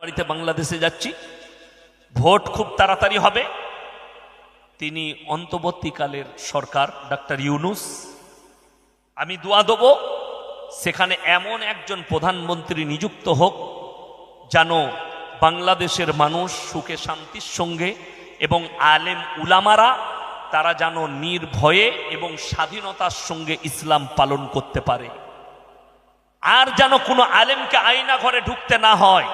বাড়িতে বাংলাদেশে যাচ্ছি। ভোট খুব তাড়াতাড়ি হবে। তিনি অন্তর্বর্তীকালের সরকার, ডাক্তার ইউনুস। আমি দোয়া দেব, সেখানে এমন একজন প্রধানমন্ত্রী নিযুক্ত হোক, যেন বাংলাদেশের মানুষ সুখে, শান্তির সঙ্গে এবং আলেম উলামারা, তারা যেন নির্ভয়ে এবং স্বাধীনতার সঙ্গে ইসলাম পালন করতে পারে। আর যেন কোনো আলেমকে আয়না ঘরে ঢুকতে না হয়।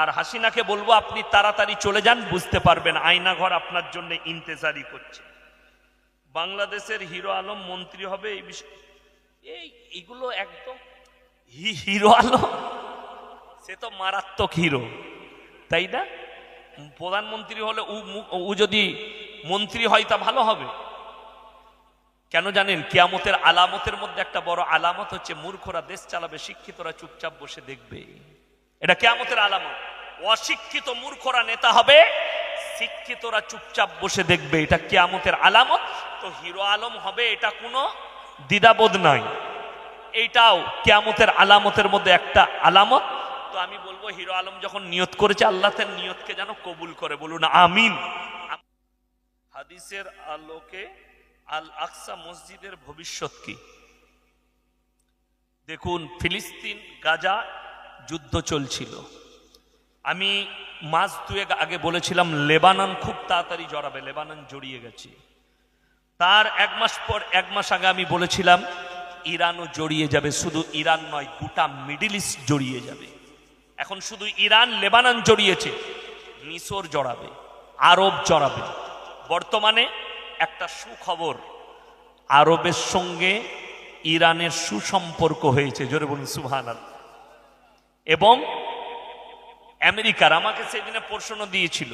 আর হাসিনাকে বলব, আপনি তাড়াতাড়ি চলে যান, বুঝতে পারবেন আয়না ঘর আপনার জন্য ইন্তেজারি করছে। বাংলাদেশের হিরো আলম মন্ত্রী হবে এই বিষয়। এই, এগুলো একদম হিরো আলম? সে তো মারাত্মক হিরো, তাই না? প্রধানমন্ত্রী হলে ও যদি মন্ত্রী হয় তা ভালো হবে। কেন জানেন, কিয়ামতের আলামতের মধ্যে একটা বড় আলামত হচ্ছে, মূর্খরা দেশ চালাবে, শিক্ষিতরা চুপচাপ বসে দেখবে। এটা কেয়ামতের আলামত। অশিক্ষিত মূর্খরা নেতা হবে, শিক্ষিতরা চুপচাপ বসে দেখবে এটা কেয়ামতের আলামত। তো হিরো আলম হবে, এটা কোনো দ্বিধাবোধ নাই। এইটাও কেয়ামতের আলামতের মধ্যে একটা আলামত। তো আমি বলব, হিরো আলম যখন নিয়ত করেছে, আল্লাহ তার নিয়তকে যেন কবুল করে। বলুন, আমিন। হাদিসের আলোকে আল আকসা মসজিদের ভবিষ্যৎ কি? দেখুন, ফিলিস্তিন, গাজা যুদ্ধ চলছিল। আমি মাস দুয়েক আগে বলেছিলাম, লেবানন খুব তাড়াতাড়ি জড়াবে, লেবানন জড়িয়ে গেছে। তার এক মাস পর, এক মাস আগে আমি বলেছিলাম, ইরানও জড়িয়ে যাবে, শুধু ইরান নয়, গোটা মিডিল ইস্ট জড়িয়ে যাবে। এখন শুধু ইরান, লেবানন জড়িয়েছে, মিশর জড়াবে, আরব জড়াবে। বর্তমানে একটা সুখবর, আরবের সঙ্গে ইরানের সুসম্পর্ক হয়েছে, জোরে বলুন সুহান এবং আমেরিকার আমাকে সেদিনে প্রশ্ন দিয়েছিল,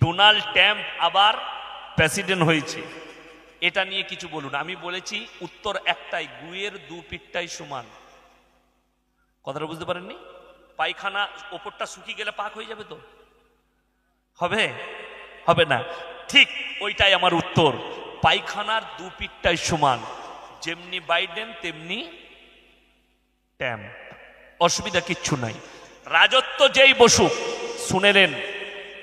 ডোনাল্ড ট্যাম্প আবার প্রেসিডেন্ট হয়েছে? এটা নিয়ে কিছু বলুন। আমি বলেছি, উত্তর একটাই, গুয়ের দু পিঠটাই সমান। কথাটা বুঝতে পারেননি? পায়খানা ওপরটা শুকিয়ে গেলে পাক হয়ে যাবে তো? হবে? হবে না। ঠিক ওইটাই আমার উত্তর। পায়খানার দু পিঠটাই সমান। যেমনি বাইডেন, তেমনি ট্যাম্প অসুবিধা কিচ্ছু নাই। রাজত্ব যেই বসুক, শুনেলেন,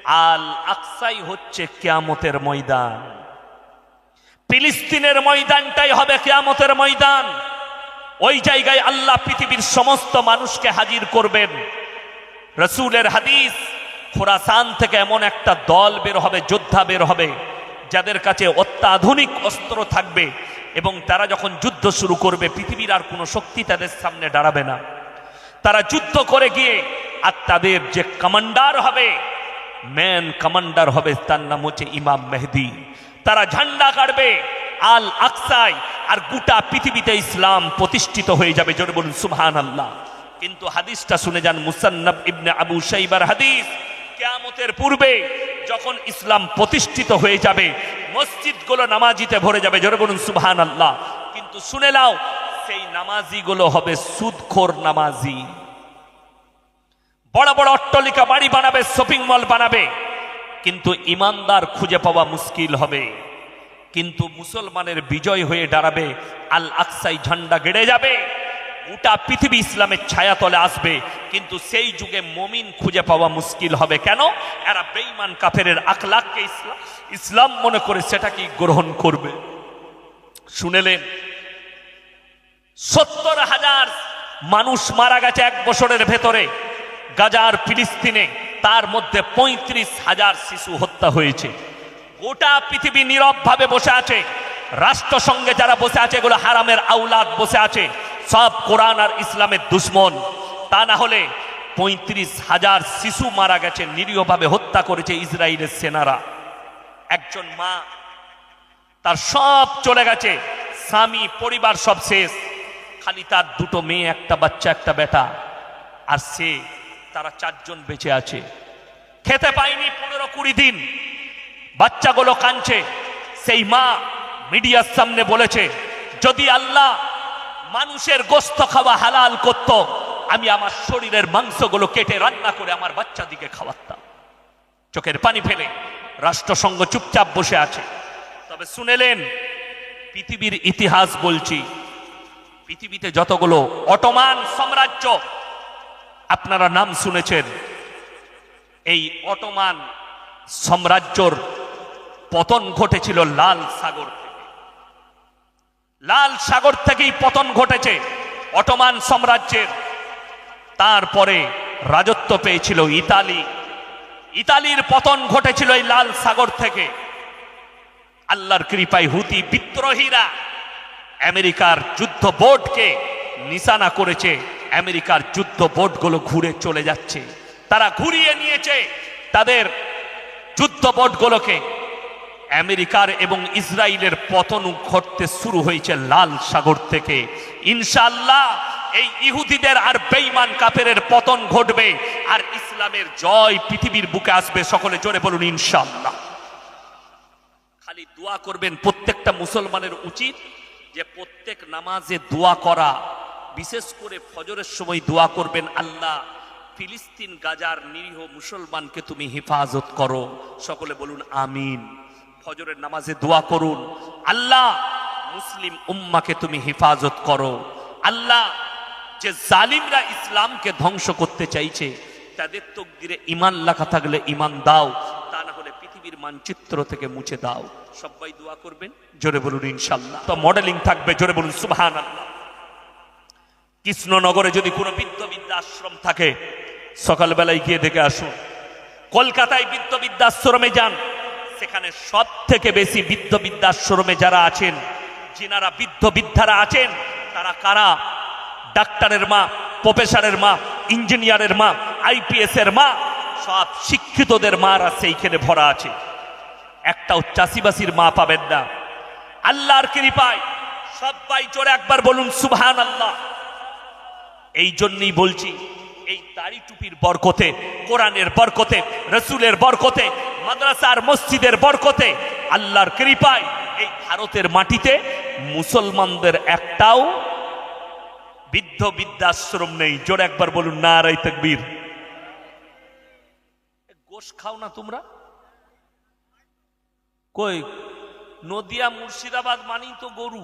আল আকসাই হচ্ছে কেয়ামতের ময়দান। ফিলিস্তিনের ময়দানটাই হবে কেয়ামতের ময়দান। ওই জায়গায় আল্লাহ পৃথিবীর সমস্ত মানুষকে হাজির করবেন। রসুলের হাদিস, খোরাসান থেকে এমন একটা দল বের হবে, যোদ্ধা বের হবে, যাদের কাছে অত্যাধুনিক অস্ত্র থাকবে এবং তারা যখন যুদ্ধ শুরু করবে, পৃথিবীর আর কোনো শক্তি তাদের সামনে দাঁড়াবে না। তারা যুদ্ধ করে গিয়ে আর তাদের যে কমান্ডার হবে, ম্যান কমান্ডার হবে তার নাম হচ্ছে ইমাম মেহদি। তারা ঝান্ডা কাটবে, আল আকসাই আর গোটা পৃথিবীতে ইসলাম প্রতিষ্ঠিত হয়ে যাবে, জোরে বলুন সুবহান আল্লাহ কিন্তু হাদিসটা শুনে যান মুসান্নব ইবনে আবু সাইবার হাদিস, কেয়ামতের পূর্বে যখন ইসলাম প্রতিষ্ঠিত হয়ে যাবে, মসজিদগুলো নামাজিতে ভরে যাবে, জোরে বলুন সুবহান আল্লাহ কিন্তু শুনে নাও সেই নামাজিগুলো হবে সুদখোর নামাজি। বড় বড় অট্টলিকা বাড়ি বানাবে শপিং মল বানাবে, কিন্তু ইমানদার খুঁজে পাওয়া মুশকিল হবে। কিন্তু মুসলমানের বিজয় হয়ে দাঁড়াবে, আল আকসাই ঝান্ডা গেড়ে যাবে, গোটা পৃথিবী ইসলামের ছায়াতলে আসবে, কিন্তু সেই যুগে মমিন খুঁজে পাওয়া মুশকিল হবে কেন? এরা বেঈমান কাফেরের আখলাককে ইসলাম ইসলাম মনে করে সেটাকে গ্রহণ করবে। শুনেলেন সত্তর হাজার মানুষ মারা গেছে এক বছরের ভেতরে গাজার, ফিলিস্তিনে। তার মধ্যে পঁয়ত্রিশ হাজার শিশু হত্যা হয়েছে। গোটা পৃথিবী নীরব ভাবে বসে আছে। রাষ্ট্রসংঘে যারা বসে আছে, এগুলো হারামের আউলাদ বসে আছে। সব কোরআন আর ইসলামের দুশ্মন। তা না হলে পঁয়ত্রিশ হাজার শিশু মারা গেছে, নিরীহভাবে হত্যা করেছে ইসরায়েলের সেনারা। একজন মা, তার সব চলে গেছে। স্বামী, পরিবার সব শেষ। খালি তার দুটো মেয়ে, একটা বাচ্চা, একটা বেটা। আর সে, তারা চারজন বেঁচে আছে। খেতে পায়নি পনেরো কুড়ি দিন। বাচ্চাগুলো কাঁদছে। সেই মা মিডিয়ার সামনে বলেছে, যদি আল্লাহ মানুষের গোস্ত খাওয়া হালাল করত, আমি আমার শরীরের মাংসগুলো কেটে রান্না করে আমার বাচ্চাদিকে খাওয়াতাম। চোখের পানি ফেলে রাষ্ট্রসংঘ চুপচাপ বসে আছে। তবে শুনেলেন, পৃথিবীর ইতিহাস বলছি পৃথিবীতে যতগুলো অটোমান সাম্রাজ্য, আপনারা নাম শুনেছেন। এই অটোমান সাম্রাজ্যর পতন ঘটেছিল লাল সাগর থেকে। লাল সাগর থেকেই পতন ঘটেছে অটোমান সাম্রাজ্যের। তারপরে রাজত্ব পেয়েছিল ইতালি। ইতালির পতন ঘটেছিল এই লাল সাগর থেকে। আল্লাহর কৃপায় হুতি বিদ্রোহীরা আমেরিকার যুদ্ধ বোর্ডকে নিশানা করেছে। আমেরিকার যুদ্ধ বোটগুলো ঘুরে চলে যাচ্ছে। তারা ঘুরিয়ে নিয়েছে তাদের যুদ্ধ বোটগুলোকে। আমেরিকার এবং ইসরায়েলের পতন ঘটতে শুরু হয়েছে লাল সাগর থেকে। ইনশাল্লাহ এই ইহুদিদের আর বেঈমান কাফেরের পতন ঘটবে আর ইসলামের জয় পৃথিবীর বুকে আসবে। সকলে জোরে বলুন ইনশাল্লাহ খালি দোয়া করবেন, প্রত্যেকটা মুসলমানের উচিত। যে প্রত্যেক নামাজে দোয়া করা, বিশেষ করে ফজরের সময় দোয়া করবেন আল্লাহ, ফিলিস্তিন, গাজার নিরীহ মুসলমানকে তুমি হেফাজত করো। সকলে বলুন, আমিন। ফজরের নামাজে দোয়া করুন। আল্লাহ, মুসলিম উম্মাকে তুমি হেফাজত করো। আল্লাহ, যে জালিমরা ইসলামকে ধ্বংস করতে চাইছে, তাদের তকদিরে ইমান লেখা থাকলে ইমান দাও। মানচিত্র থেকে মুছে দাও। সবাই দোয়া করবেন। জোরে বলুন ইনশাল্লাহ তো মডেলিং থাকবে জোরে বলুন সুবহান আল্লাহ কৃষ্ণনগরে যদি কোনো বিদ্যা আশ্রম থাকে সকালবেলায় গিয়ে দেখে আসুন। কলকাতায় বিদ্যা আশ্রমে যান। সেখানে সব থেকে বেশি বিদ্যা আশ্রমে যারা আছেন যিনারা বৃদ্ধ বিদ্যারা আছেন তারা কারা? ডাক্তারের মা প্রফেসরের মা ইঞ্জিনিয়ারের মা আইপিএস এর মা সব শিক্ষিতদের মারা সেইখানে ভরা আছে। একটাও চাষিবাসির মা পাবেন না। আল্লাহর কৃপায়? সবাই জোরে একবার বলুন সুবহান আল্লাহ এই জন্যই বলছি, এই দাড়ি টুপির বরকতে, কোরআনের বরকতে, রসুলের বরকতে, মাদ্রাসার মসজিদের বরকতে আল্লাহর কৃপায় এই ভারতের মাটিতে মুসলমানদের একটাও বৃদ্ধ বৃদ্ধাশ্রম নেই। জোরে একবার বলুন না রাই তকবীর গোশ খাও না তোমরা। কই, নদিয়া মুর্শিদাবাদ মানি তো গরু।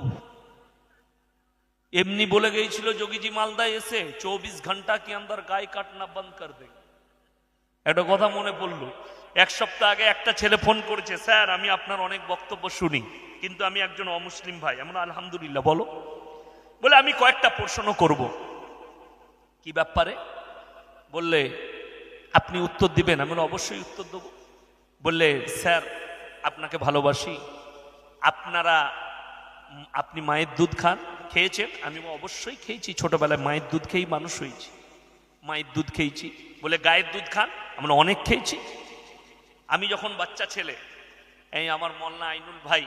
এমনি বলে গিয়েছিল যোগীজি মালদায় এসে চৌবিশ ঘণ্টা কি আন্দার গায়ে কাটনা বন্ধ কর দে। একটা কথা মনে পড়ল। এক সপ্তাহ আগে একটা ছেলে ফোন করেছে, স্যার, আমি আপনার অনেক বক্তব্য শুনি, কিন্তু আমি একজন অমুসলিম ভাই। এমন আলহামদুলিল্লাহ, বলো। বলে, আমি কয়েকটা প্রশ্ন করব। কি ব্যাপারে? বললে, আপনি উত্তর দিবেন। আমি অবশ্যই উত্তর দেব। বললে, স্যার আপনাকে ভালোবাসি। আপনারা আপনি মায়ের দুধ খান, খেয়েছেন? আমি অবশ্যই খেয়েছি। ছোটবেলায় মায়ের দুধ খেয়েই মানুষ হয়েছি। মায়ের দুধ খেয়েছি। বলে গায়ের দুধ খান, আমরা অনেক খেয়েছি। আমি যখন বাচ্চা ছেলে, এই আমার মল্লা আইনুল ভাই,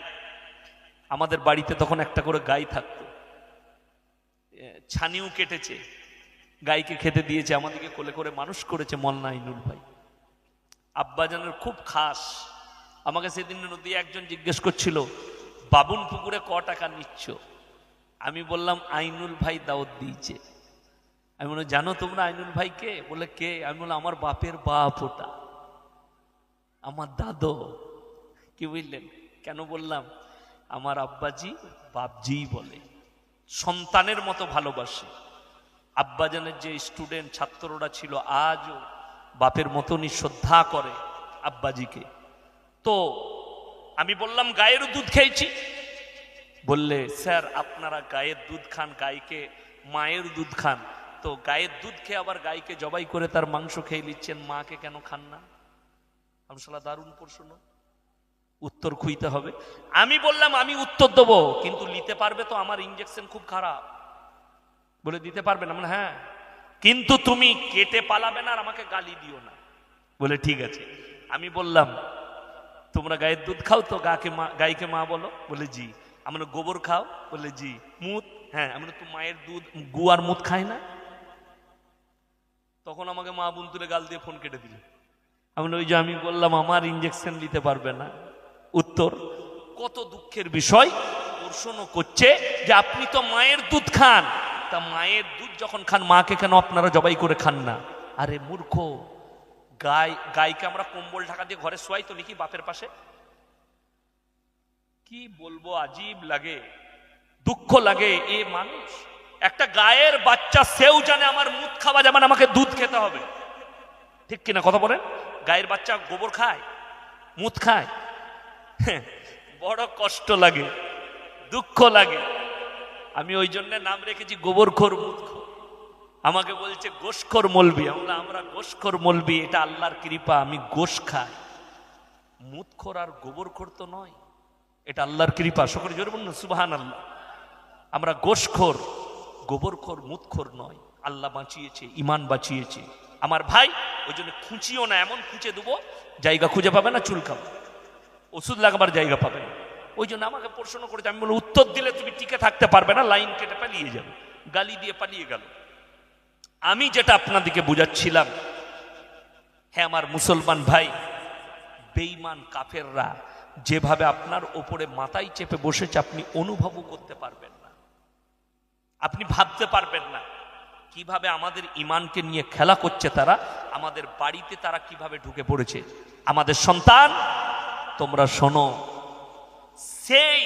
আমাদের বাড়িতে তখন একটা করে গাই থাকতো। ছানিও কেটেছে। গাইকে খেতে দিয়েছে, আমাদেরকে কোলে করে মানুষ করেছে মল্লা আইনুল ভাই। আব্বাজানের খুব খাস আমাকে সেদিন নদী একজন জিজ্ঞেস করছিল, বাবুন পুকুরে ক টাকা নিচ্ছ? আমি বললাম, আইনুল ভাই দাওয়াত দিয়েছে। আমি বললাম, জানো তোমরা আইনুল ভাই কে? বলে, কে? আমি বললাম, আমার বাপের বাপ ওটা। আমার দাদো। কি বুঝলেন? কেন বললাম? আমার আব্বাজি বাপজি বলে। সন্তানের মতো ভালোবাসে। আব্বাজানের যে স্টুডেন্ট ছাত্ররা ছিল, আজও বাপের মতনই শ্রদ্ধা করে আব্বাজিকে। তো আমি বললাম গায়েরও দুধ খেয়েছি? বললে, স্যার, আপনারা গায়ের দুধ খান গাইকে মায়ের দুধ খান। তো গায়ের দুধ খেয়ে আবার গাইকে জবাই করে তার মাংস খেয়ে নিচ্ছেন, মাকে কেন খান না? আমসালা দারুণ প্রশ্ন। উত্তর খুঁজতে হবে। আমি বললাম, আমি উত্তর দেবো, কিন্তু নিতে পারবে তো আমার ইঞ্জেকশন খুব খারাপ। বলে, দিতে পারবে না। মানে হ্যাঁ কিন্তু তুমি কেটে পালাবে না আর আমাকে গালি দিও না। বলে, ঠিক আছে। আমি বললাম তোমরা গায়ের দুধ খাও তো গাকে মা, গাইকে মা বলো, বলে জি। আমরা গোবর খাও, বলে জি। মুদ হ্যাঁ আমরা তো মায়ের দুধ, গু আর মুদ খাই না। তখন আমাকে মা বোন তুলে গাল দিয়ে ফোন কেটে দিল। আমি ওই যে আমি বললাম, আমার ইঞ্জেকশন নিতে পারবে না। উত্তর, কত দুঃখের বিষয় প্রশ্ন করছে যে আপনি তো মায়ের দুধ খান। তা মায়ের দুধ যখন খান, মাকে কেন আপনারা জবাই করে খান না? আরে মূর্খ। গাই গাইকে আমরা কম্বল ঢাকা দিয়ে ঘরে শোয়াই তো নাকি বাপের পাশে। কি বলব আজীব লাগে দুঃখ লাগে এ মানুষ। একটা গায়ের বাচ্চা সেও জানে আমার মুখ খাওয়া যাবে না, আমাকে দুধ খেতে হবে। ঠিক কিনা কথা বলেন? গায়ের বাচ্চা গোবর খায় মুত খায়। বড় কষ্ট লাগে দুঃখ লাগে। আমি ওই জন্য নাম রেখেছি গোবর খোর। গোবরখোর মুতখোর আমাকে বলছে গোসখোর মলবি। আমরা আমরা গোসখোর মলবি, এটা আল্লাহর কৃপা, আমি গোস খাই। মুতখোর আর গোবরখোর তো নয়, এটা আল্লাহর কৃপা। সকলে জোর বলুন সুবাহান আল্লাহ আমরা গোসখোর গোবরখোর, মুতখোর নয়। আল্লাহ বাঁচিয়েছে ইমান বাঁচিয়েছে। আমার ভাই, ওই জন্য খুঁচিও না, এমন খুঁচে দেবো, জায়গা খুঁজে পাবে না, চুল খাব। ওষুধ লাগাবার জায়গা পাবে না। ওই জন্য আমাকে প্রশ্ন করেছে, আমি বলি উত্তর দিলে তুমি টিকে থাকতে পারবে না, লাইন কেটে পালিয়ে যাবে। গালি দিয়ে পালিয়ে গেল। আমি যেটা আপনাদেরকে বুঝাচ্ছিলাম হ্যাঁ আমার মুসলমান ভাই, বেঈমান কাফেররা যেভাবে আপনার ওপরে মাথায় চেপে বসেছে, আপনি অনুভবও করতে পারবেন না। আপনি ভাবতে পারবেন না কীভাবে আমাদের ইমানকে নিয়ে খেলা করছে তারা, আমাদের বাড়িতে তারা কীভাবে ঢুকে পড়েছে। আমাদের সন্তান, তোমরা শোনো, সেই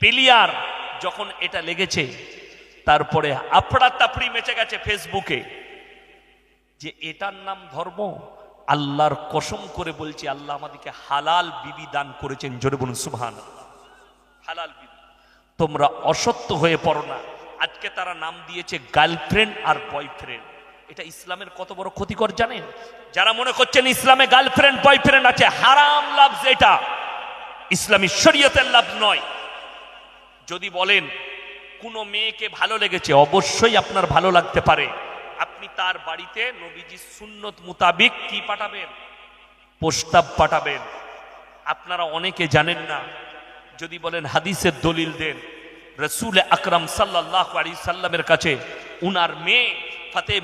প্লেয়ার যখন এটা লেগেছে তারপরে আপড়া তাপড়ি মেচে গেছে ফেসবুকে। যে এটার নাম ধর্ম? আল্লাহর কসম করে বলছি, আল্লাহ আমাদেরকে হালাল বিবি দান করেছেন, জোরে বলুন সুবহান হালাল বিবি। তোমরা অসত্য হয়ে পড়ো না। আজকে তারা নাম দিয়েছে গার্লফ্রেন্ড আর বয়ফ্রেন্ড। এটা ইসলামের কত বড় ক্ষতিকর জানেন? যারা মনে করছেন ইসলামে গার্লফ্রেন্ড, বয়ফ্রেন্ড আছে, হারাম লাভ এটা। ইসলামী শরীয়তের লাভ নয়। যদি বলেন কোনো মেয়েকে ভালো লেগেছে, অবশ্যই আপনার ভালো লাগতে পারে। আপনি তার বাড়িতে নবীজি সুন্নত মুতাবিক কি পাঠাবেন? প্রস্তাব পাঠাবেন। আপনারা অনেকে জানেন না, যদি বলেন হাদিসের দলিল দেন। রসুল আকরাম সাল্লাহ আলী সাল্লামের কাছে উনার মেয়ে ফাতে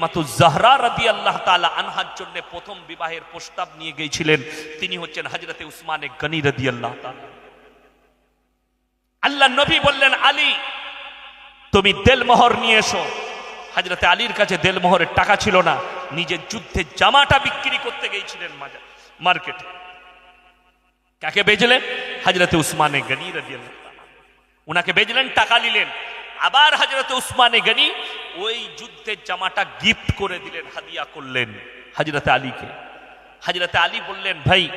জাহরা রাদি আল্লাহ তালা আনহার জন্য প্রথম বিবাহের প্রস্তাব নিয়ে গিয়েছিলেন। তিনি হচ্ছেন হজরতে উসমানে গনি রদি আল্লাহ আল্লাহ নবী বললেন, আলী তুমি দেলমোহর নিয়ে এসো। হাজরতে আলীর কাছে দেলমোহরের টাকা ছিল না। নিজের যুদ্ধের জামাটা বিক্রি করতে গিয়েছিলেন মার্কেটে। কাকে বেচলেন? হাজরতে উসমানে গনি রাদিয়াল্লাহু তাআলা। উনাকে বেচলেন, টাকা নিলেন। আবার হাজরতে উসমানে গনি ওই যুদ্ধের জামাটা গিফট করে দিলেন, হাদিয়া করলেন হাজরতে আলীকে। হাজরতে আলী বললেন, ভাই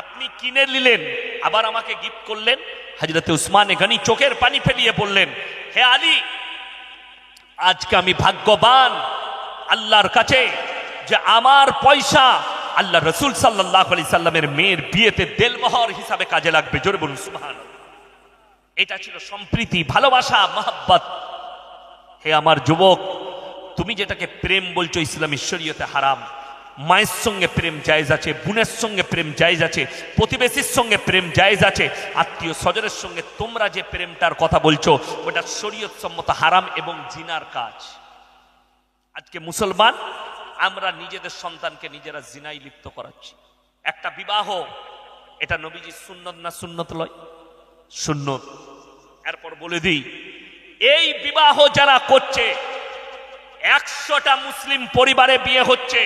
আপনি কিনে নিলেন, আবার আমাকে গিফট করলেন। হাজরতে উসমানে গনি চোখের পানি ফেলিয়ে বললেন, হে আলী, আজকে আমি ভাগ্যবান আল্লাহর কাছে যে আমার পয়সা আল্লাহ রসুল সাল্লাহ আলি সাল্লামের মেয়ের বিয়েতে দেলমহর হিসাবে কাজে লাগবে। জোরে বলুন এটা ছিল সম্প্রীতি, ভালোবাসা, মহাব্বত। হে আমার যুবক, তুমি যেটাকে প্রেম বলছো ইসলাম ঈশ্বরীয়তে হারাম। মায়ের সঙ্গে প্রেম জায়েজ আছে, বোনের সঙ্গে প্রেম জায়েজ আছে, প্রতিবেশীর সঙ্গে প্রেম জায়েজ আছে, আত্মীয় স্বজনের সঙ্গে তোমরা যে প্রেমটার কথা বলছো, ওটা শরীয়ত সম্মত হারাম এবং জিনার কাজ। আজকে মুসলমান, আমরা নিজেদের সন্তানকে নিজেরা জিনাই লিপ্ত করাচ্ছি। একটা বিবাহ, এটা নবীজি সুন্নত না সুন্নত লয় সুন্নত। এরপর বলে দিই, এই বিবাহ যারা করছে, একশোটা মুসলিম পরিবারে বিয়ে হচ্ছে।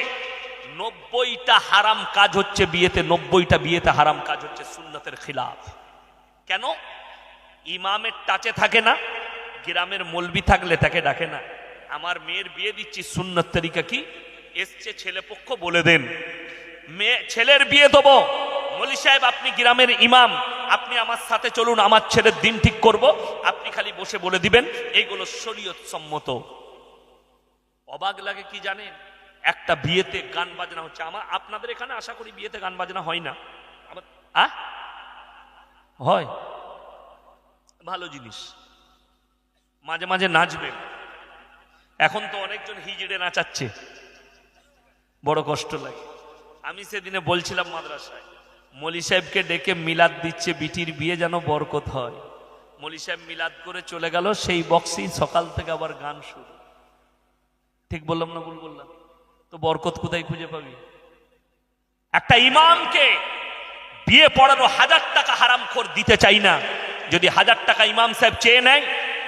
নব্বইটা হারাম কাজ হচ্ছে বিয়েতে, নব্বইটা বিয়েতে হারাম কাজ হচ্ছে সুন্নতের খিলাফ। কেন? ইমামের টাচে থাকে না, গ্রামের মলবি থাকলে তাকে ডাকে না। আমার মেয়ের বিয়ে দিচ্ছি, সুন্নত তরিকা কি? এসছে ছেলে পক্ষ, বলে দেন। মেয়ে, ছেলের বিয়ে দেবো। মলি সাহেব, আপনি গ্রামের ইমাম, আপনি আমার সাথে চলুন, আমার ছেলের দিন ঠিক করব। আপনি খালি বসে বলে দিবেন এইগুলো শরীয়ত সম্মত অবাক লাগে কি জানেন? একটা বিয়েতে গান বাজনা হচ্ছে। আমার আপনাদের এখানে আশা করি বিয়েতে গান বাজনা হয় না। আমার আ? হয়। ভালো জিনিস। মাঝে মাঝে নাচবে। এখন তো অনেকজন হিজড়ে নাচাচ্ছে। বড় কষ্ট লাগে। আমি সেদিনে বলছিলাম মাদ্রাসায় মলি সাহেবকে ডেকে মিলাদ দিচ্ছে বিটির বিয়ে যেন বরকত হয়। মলি সাহেব মিলাদ করে চলে গেল সেই বক্সেই সকাল থেকে আবার গান শুরু। ঠিক বললাম না ভুল বললাম? তো বরকত কোথায় খুঁজে পাবি? একটা ইমামকে বিয়ে পড়ানো হাজার টাকা হারাম খোর দিতে চাই না। যদি হাজার টাকা ইমাম সাহেব চেয়ে নেয়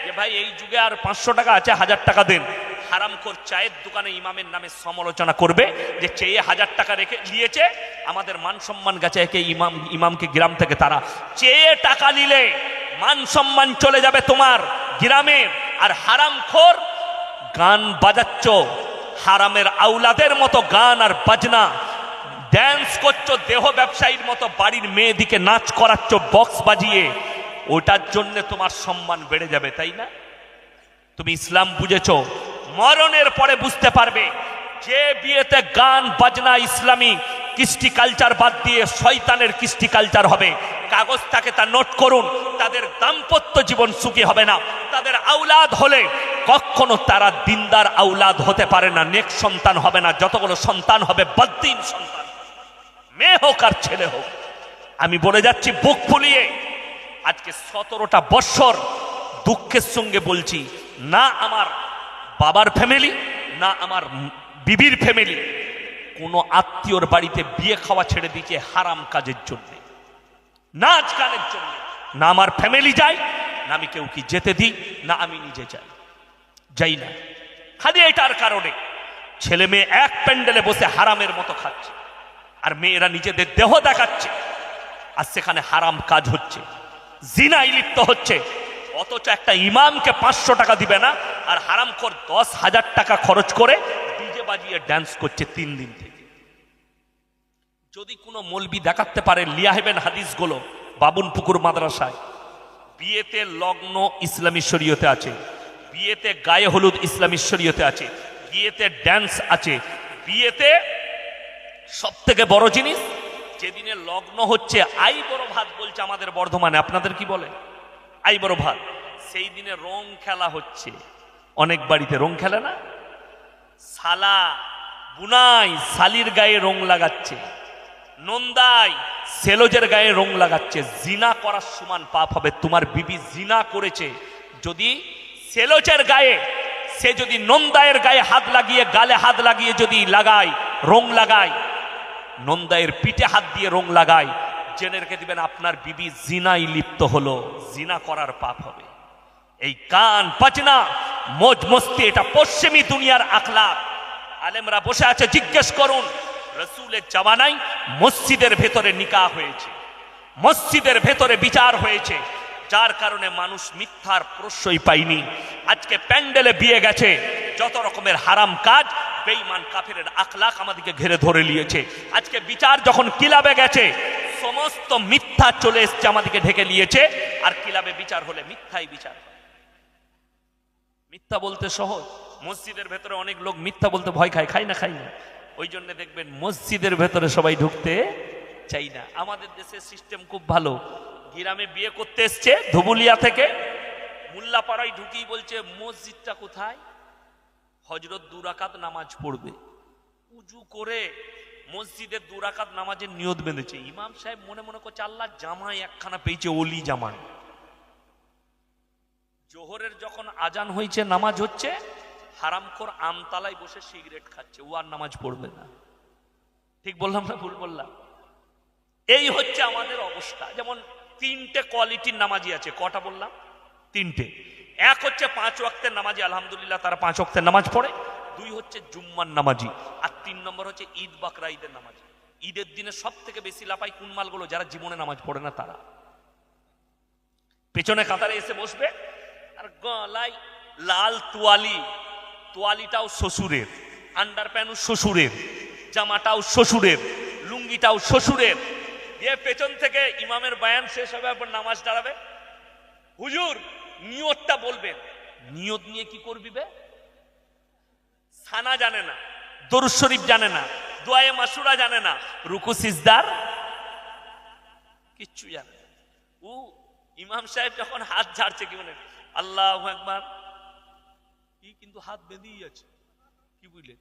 যে ভাই, এই যুগে আর পাঁচশো টাকা আছে, হাজার টাকা দেন। হারাম খোর চায়ের দোকানে ইমামের নামে সমালোচনা করবে যে চেয়ে হাজার টাকা রেখে নিয়েছে আমাদের মান সম্মান গেছে একে ইমাম, ইমামকে গ্রাম থেকে তারা। চেয়ে টাকা নিলে মান সম্মান চলে যাবে তোমার গ্রামের আর হারামখোর গান বাজাচ্ছ। হারামের আউলাদের মতো গান আর বাজনা। ড্যান্স করছ, দেহ ব্যবসায়ীর মতো বাড়ির মেয়েদিকে নাচ করাচ্ছ বক্স বাজিয়ে। ওটার জন্য তোমার সম্মান বেড়ে যাবে, তাই না? তুমি ইসলাম বুঝেছ, মরণের পরে বুঝতে পারবে, যে বিয়েতে গান, বাজনা, ইসলামী কৃষ্টি কালচার বাদ দিয়ে শয়তানের কৃষ্টি কালচার হবে, কাগজ থাকে তা নোট করুন, তাদের দাম্পত্য জীবন সুখী হবে না, তাদের আউলাদ হলে কখনো তারা দিনদার আউলাদ হতে পারে না, নেক সন্তান হবে না, যতগুলো সন্তান হবে বদ্দিন সন্তান। মেয়ে হোক আর ছেলে হোক। আমি বলে যাচ্ছি, বুক ফুলিয়ে, আজকে সতেরোটা বৎসর দুঃখের সঙ্গে বলছি, না আমার বাবার ফ্যামিলি, না আমার বিবির ফ্যামিলি, কোনো আত্মীয়র বাড়িতে বিয়ে খাওয়া ছেড়ে দিয়েছে হারাম কাজের জন্য নাচ গানের জন্য। না আমার ফ্যামিলি যায়, না আমি কেউ কি যেতে দিই, না আমি নিজে যাই। যাই না। খালি এটার কারণে ছেলে মেয়ে এক প্যান্ডেলে বসে হারামের মতো খাচ্ছে, আর মেয়েরা নিজেদের দেহ দেখাচ্ছে, আর সেখানে হারাম কাজ হচ্ছে জিনাই লিপ্ত হচ্ছে, অথচ একটা ইমামকে পাঁচশো টাকা দিবে না, আর হারাম কর দশ হাজার টাকা খরচ করে ডিজে বাজিয়ে ড্যান্স করছে তিন দিন থেকে। যদি কোনো মলবি দেখাতে পারে লিয়াহেবেন হাদিসগুলো বাবুন পুকুর মাদ্রাসায়, বিয়েতে লগ্ন ইসলামী শরীয়তে আছে বিয়েতে গায়ে হলুদ ইসলামী শরীয়তে আছে, বিয়েতে ড্যান্স আছে। বিয়েতে সব থেকে বড় জিনিস, যেদিনে লগ্ন হচ্ছে, আই বড় ভাত বলছে আমাদের বর্ধমানে, আপনাদের কি বলে? আই বড় ভাত। সেই দিনে রং খেলা হচ্ছে। অনেক বাড়িতে রং খেলে না? সালা বুনাই শালির গায়ে রং লাগাচ্ছে। নন্দাই সেলোজের গায়ে রং লাগাচ্ছে। জিনা করার সমান পাপ হবে। তোমার বিবি জিনা করেছে। যদি সেলোজের গায়ে, সে যদি নন্দায়ের গায়ে হাত লাগিয়ে, গালে হাত লাগিয়ে যদি লাগায়, রং লাগায় নন্দায়ের পিঠে হাত দিয়ে রং লাগায়, জেনে রেখে দিবেন আপনার বিবি জিনাই লিপ্ত হলো, জিনা করার পাপ হবে। এই কান পাচনা, মজ মস্তি, এটা পশ্চিমী দুনিয়ার আখলা আলেমরা বসে আছে, জিজ্ঞেস করুন, রসুলের জামানাই মসজিদের ভেতরে নিকা হয়েছে, মসজিদের ভেতরে বিচার হয়েছে যার কারণে মানুষ মিথ্যার প্রশ্রয় পায়নি। আজকে প্যান্ডেলে বিয়ে গেছে। যত রকমের হারাম কাজ, বেঈমান কাফের আখলাক আমাদেরকে ঘিরে ধরে নিয়েছে। আজকে বিচার যখন কিলাবে গেছে, সমস্ত মিথ্যা চলে এসছে আমাদেরকে ঢেকে নিয়েছে। আর কিলাবে বিচার হলে মিথ্যাই বিচার মিথ্যা বলতে সহজ। মসজিদের ভেতরে অনেক লোক মিথ্যা বলতে ভয় খায় খাই না খাই না। ওই জন্য দেখবেন মসজিদের ভেতরে সবাই ঢুকতে চাই না। আমাদের দেশের সিস্টেম খুব ভালো। গ্রামে বিয়ে করতে এসছে ধুবুলিয়া থেকে। মুল্লাপাড়ায় ঢুকিয়ে বলছে, মসজিদটা কোথায়? হজরত দুরাকাত নামাজ পড়বে। উজু করে মসজিদের দুরাকাত নামাজের নিয়ত বেঁধেছে। ইমাম সাহেব মনে মনে করছে, আল্লাহ জামাই একখানা পেয়েছে, অলি জামাই জোহরের যখন আজান হয়েছে, নামাজ হচ্ছে, হারামখোর আমতালায় বসে সিগারেট খাচ্ছে, ও আর নামাজ পড়বে না। ঠিক বললাম না, ভুল বললাম? এই হচ্ছে আমাদের অবস্থা। যেমন তিনটে কোয়ালিটির নামাজি আছে। কটা বললাম? তিনটে। এক হচ্ছে পাঁচ ওয়াক্তের নামাজি, আলহামদুলিল্লাহ তারা পাঁচ ওয়াক্তের নামাজ পড়ে। দুই হচ্ছে জুম্মার নামাজি। আর তিন নম্বর হচ্ছে ঈদ বাকরা ঈদের নামাজি। ঈদের দিনে সব থেকে বেশি লাপাই কোন মালগুলো? যারা জীবনে নামাজ পড়ে না তারা। পেছনে কাতারে এসে বসবে। আর গলায় লাল তোয়ালি। তোয়ালিটাও শ্বশুরের। আন্ডার প্যান্টও শ্বশুরের। জামাটাও শ্বশুরের। লুঙ্গিটাও শ্বশুরের। দিয়ে পেছন থেকে ইমামের বায়ান শেষ হবে, আবার নামাজ দাঁড়াবে। হুজুর, নিয়তটা বলবেন। নিয়ত নিয়ে কি করবি বে? সানা জানে না, দরুদ শরীফ জানে না, দোয়ায়ে মাসুরা জানে না, রুকু, সিজদার কিচ্ছু জানে না। ও ইমাম সাহেব যখন হাত ঝাড়ছে, কি মানে আল্লাহ একবার কি কিন্তু হাত বেঁধেই আছে। কি বুঝলেন?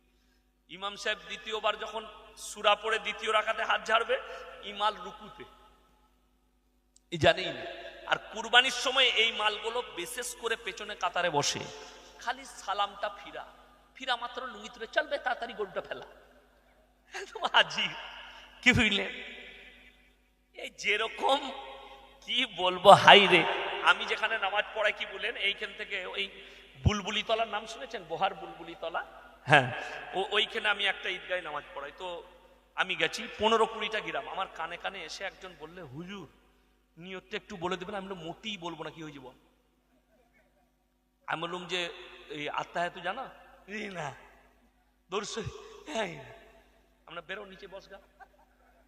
ইমাম সাহেব দ্বিতীয়বার যখন সুরা পড়ে দ্বিতীয় রাখাতে হাত ঝাড়বে, ইমাল রুকুতে। জানেই না। আর কুরবানির সময় এই মালগুলো বিশেষ করে পেছনে কাতারে বসে। খালি সালামটা ফিরা। ফিরা মাত্র লুঙ্গি তুলে চলবে তাড়াতাড়ি গরুটা ফেলা। হাজি কি বুঝলেন এই যেরকম, কি বলব, হাই রে। আমি যেখানে নামাজ পড়াই কি বলেন, এইখান থেকে ওই বুলবুলি তলার নাম শুনেছেন? বহার বুলবুলি তলা হ্যাঁ। ওইখানে আমি একটা ঈদগায় নামাজ পড়াই। তো আমি গেছি, পনেরো কুড়িটা গ্রাম। আমার কানে কানে এসে একজন বললে, হুজুর, নিয়তটা একটু বলে দেবেন আমি মোটেই বলব না কি হয়ে যাব? আমি বললাম যে, এই আত্মা তুই জানা? না। দর্শে হ্যাঁ আমরা বেরো নিচে বস গা।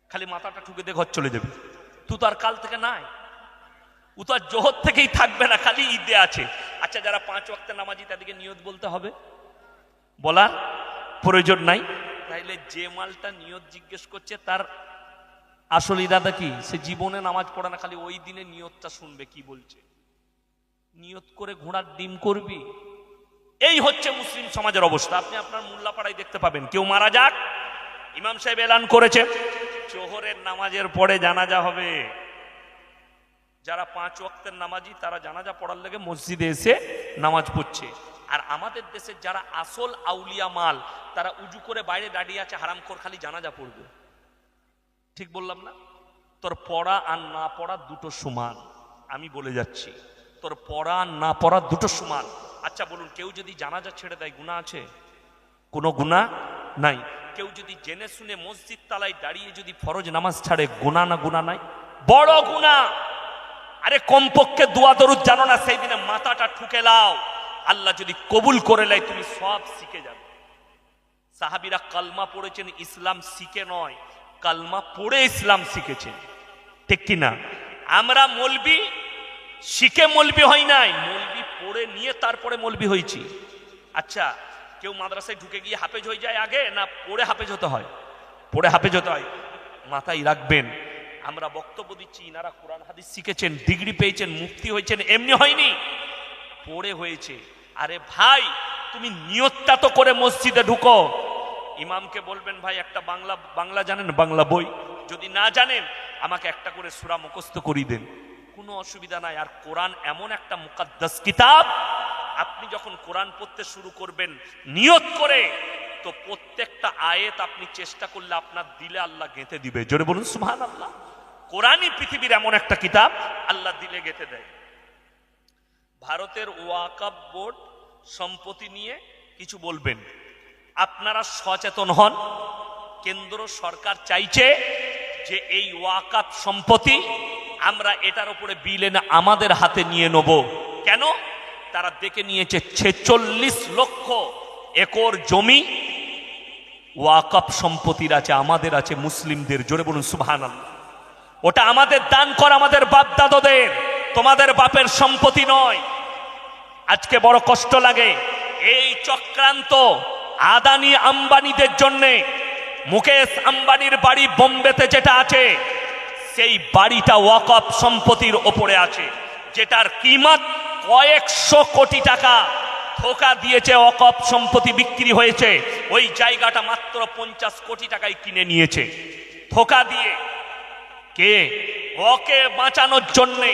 খালি মাথাটা ঠুকে দিয়ে ঘর চলে যাবে। তুই তো আর কাল থেকে নাই। ও তো আর জোহর থেকেই থাকবে না, খালি ঈদে আছে। আচ্ছা যারা পাঁচ ওয়াক্তে নামাজি, তাদেরকে নিয়ত বলতে হবে। বলার প্রয়োজন নাই। তাইলে যে মালটা নিয়ত জিজ্ঞেস করছে তার আসল ইরাদা কি? সে জীবনে নামাজ পড়ে না খালি ওই দিনে নিয়তটা শুনবে কি বলছে। নিয়ত করে ঘোড়ার ডিম করবি? এই হচ্ছে মুসলিম সমাজের অবস্থা। আপনি আপনার মোল্লাপাড়ায় দেখতে পাবেন। কেউ মারা যাক ইমাম সাহেব এলান করেছে। চোহরের নামাজের পরে জানাজা হবে। যারা পাঁচ ওয়াক্তের নামাজি তারা জানাজা পড়ার লেগে মসজিদে এসে নামাজ পড়ছে। আর আমাদের দেশের যারা আসল আউলিয়া মাল, তারা উজু করে বাইরে দাঁড়িয়ে আছে হারামখোর খালি জানাজা পড়বে। ঠিক বললাম না? তোর পড়া আর না পড়া দুটো সমান। আমি বলে যাচ্ছি, তোর পড়া আর না পড়া দুটো সমান। আচ্ছা বলুন, কেউ যদি জানাজা ছেড়ে দেয় গুণা আছে? কোনো গুণা নাই। কেউ যদি জেনে শুনে মসজিদ তালায় দাঁড়িয়ে যদি ফরজ নামাজ ছাড়ে গুণা না গুণা নাই? বড় গুণা আরে কমপক্ষে দোয়া দরুদ জানো না সেই দিনে মাথাটা ঠুকে লাও। আল্লাহ যদি কবুল করে নেয়, তুমি সব শিখে যাবে। সাহাবিরা কালমা পড়েছেন, ইসলাম শিখে নয়, কালমা পড়ে ইসলাম শিখেছেন ঠিক কি না? আমরা মলবি, শিখে মলবি হয় নাই, মলবি পড়ে নিয়ে তারপরে মলবি হয়েছি। আচ্ছা কেউ মাদ্রাসায় ঢুকে গিয়ে হাফেজ হয়ে যায় আগে, না পড়ে হাফেজ হতে হয়? পড়ে হাফেজ হতে হয়। মাথায় রাখবেন, আমরা বক্তব্য দিচ্ছি, ইনারা কোরআন, হাদিস শিখেছেন, ডিগ্রি পেয়েছেন মুক্তি হয়েছেন, এমনি হয়নি। পড়ে হয়েছে। আরে ভাই, তুমি নিয়তটা তো করে মসজিদে ঢুকো। ইমামকে বলবেন, ভাই, একটা বাংলা বাংলা জানেন, বাংলা বই? যদি না জানেন, আমাকে একটা করে সুরা মুখস্থ করিয়ে দেন। কোনো অসুবিধা নাই। আর কোরআন এমন একটা মুকাদ্দাস কিতাব, আপনি যখন কোরআন পড়তে শুরু করবেন নিয়ত করে, তো প্রত্যেকটা আয়েত আপনি চেষ্টা করলে আপনার দিলে আল্লাহ গেঁথে দিবে। জোরে বলুন সুহান আল্লাহ কোরআনই পৃথিবীর এমন একটা কিতাব, আল্লাহ দিলে গেঁথে দেয়। ভারতের ওয়াকাব বোর্ড সম্পত্তি নিয়ে কিছু বলবেন। আপনারা সচেতন হন। কেন্দ্র সরকার চাইছে যে এই ওয়াকাপ সম্পত্তি আমরা এটার উপরে বিল এনে আমাদের হাতে নিয়ে নেব। কেন? তারা দেখে নিয়েছে ছেচল্লিশ লক্ষ একর জমি ওয়াকাপ সম্পত্তির আছে, আমাদের আছে, মুসলিমদের। জোরে বলুন সুবহান ওটা আমাদের দান কর, আমাদের বাপ দাদদের তোমাদের বাপের সম্পত্তি নয়। আজকে বড় কষ্ট লাগে। এই চক্রান্ত আদানি আম্বানিদের জন্যে, মুকেশ আম্বানির বাড়ি বোম্বেতে যেটা আছে, সেই বাড়িটা ওয়াকফ সম্পত্তির ওপরে আছে, যেটার কিমত কয়েকশো কোটি টাকা ধোকা দিয়েছে অকপ সম্পত্তি বিক্রি হয়েছে, ওই জায়গাটা মাত্র পঞ্চাশ কোটি টাকায় কিনে নিয়েছে। ধোকা দিয়ে কে? ওকে বাঁচানোর জন্যে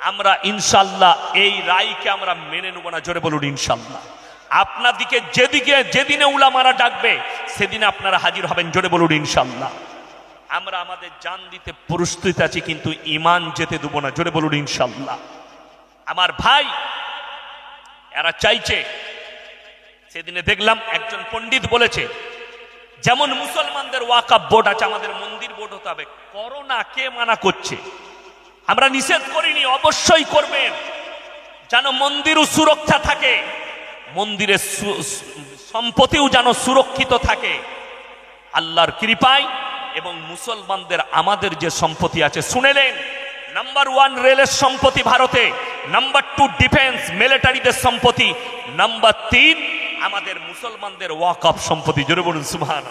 আমরা ইনশাল্লাহ এই রায়কে আমরা মেনে নেব না, জোরে বলুন ইনশাল্লাহ। আপনাদিকে যেদিকে, যেদিনে উলামারা ডাকবে, সেদিনে আপনারা হাজির হবেন, জোরে বলুন ইনশাল্লাহ। আমরা আমাদের জান দিতে প্রস্তুত আছি, কিন্তু ইমান যেতে দেবো না, জোরে বলুন ইনশাল্লাহ। আমার ভাই, এরা চাইছে, সেদিনে দেখলাম একজন পণ্ডিত বলেছে, যেমন মুসলমানদের ওয়াকাপ বোর্ড আছে, আমাদের মন্দির বোর্ড হতে হবে, করোনা কে মানা করছে? আমরা নিষেধ করিনি, অবশ্যই করবেন। যেন মন্দিরও সুরক্ষা থাকে, মন্দিরের সম্পত্তিও যেন সুরক্ষিত থাকে। আল্লাহর কৃপায় এবং মুসলমানদের আমাদের যে সম্পত্তি আছে শুনেলেন নাম্বার ওয়ান রেলের সম্পত্তি ভারতে, নাম্বার টু ডিফেন্স মিলিটারিদের সম্পত্তি, নাম্বার তিন আমাদের মুসলমানদের ওয়াক অফ সম্পত্তি। জোরে বলুন সুবহান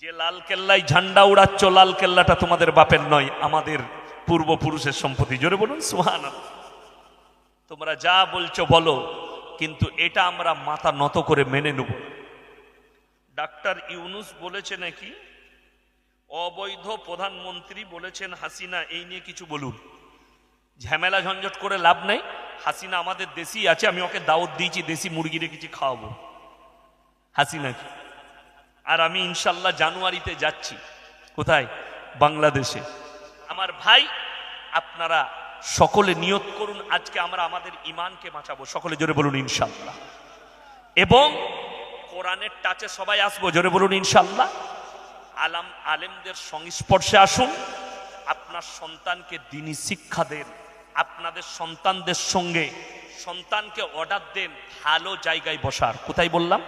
যে লাল কেল্লায় ঝান্ডা উড়াচ্ছ, লাল কেল্লাটা তোমাদের বাপের নয়, আমাদের পূর্বপুরুষের সম্পত্তি। জোরে বলুন সুহান তোমরা যা বলছো বলো, কিন্তু এটা আমরা মাথা নত করে মেনে নেব। ডাক্তার ইউনুস বলেছে নাকি? অবৈধ প্রধানমন্ত্রী বলেছেন, হাসিনা, এই নিয়ে কিছু বলুন। ঝামেলা ঝঞ্ঝট করে লাভ নেই। হাসিনা আমাদের দেশি আছে, আমি ওকে দাওয়াত দিয়েছি, দেশি মুরগি রেখেছি খাওয়াবো। হাসিনাকে আর আমি ইনশাল্লাহ জানুয়ারিতে যাচ্ছি। কোথায়? বাংলাদেশে। আমার ভাই, আপনারা সকলে নিয়ত করুন, আজকে আমরা আমাদের ইমানকে বাঁচাবো। সকলে জোরে বলুন ইনশাল্লাহ এবং কোরআনের টাচে সবাই আসব, জোরে বলুন ইনশাল্লাহ আলাম, আলেমদের সংস্পর্শে আসুন। আপনার সন্তানকে দিনই শিক্ষা দেন। আপনাদের সন্তানদের সঙ্গে সন্তানকে অর্ডার দেন, ভালো জায়গায় বসার। কোথায় বললাম?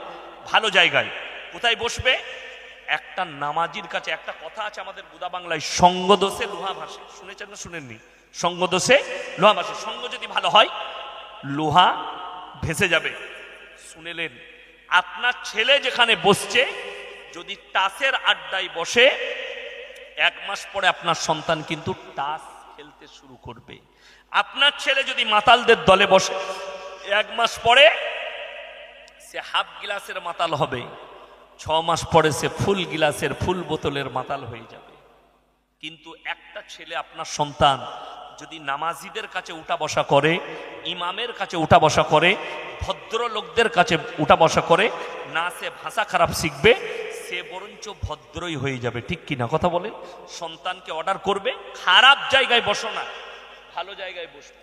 ভালো জায়গায়। কোথায় বসবে? একটা নামাজির কাছে একটা কথা আছে আমাদের বুদা বাংলায়, সঙ্গদোষে লোহা ভাসে। শুনেছেন না শুনেননি? সঙ্গদোষে লোহা ভাসে। সঙ্গ যদি ভালো হয়, লোহা ভেসে যাবে। শুনেলেন, আপনার ছেলে যেখানে বসছে, যদি টাসের আড্ডায় বসে, এক মাস পরে আপনার সন্তান কিন্তু টাস খেলতে শুরু করবে। আপনার ছেলে যদি মাতালদের দলে বসে, এক মাস পরে সে হাফ গিলাসের মাতাল হবে। ছ মাস পরে সে ফুল গিলাসের ফুল বোতলের মাতাল হয়ে যাবে। কিন্তু একটা ছেলে আপনার সন্তান যদি নামাজিদের কাছে উঠা বসা করে, ইমামের কাছে উঠা বসা করে ভদ্র লোকদের কাছে উঠা বসা করে, না সে ভাষা খারাপ শিখবে, সে বরঞ্চ ভদ্রই হয়ে যাবে। ঠিক কি না কথা বলেন? সন্তানকে অর্ডার করবে, খারাপ জায়গায় বসো না, ভালো জায়গায় বসবে।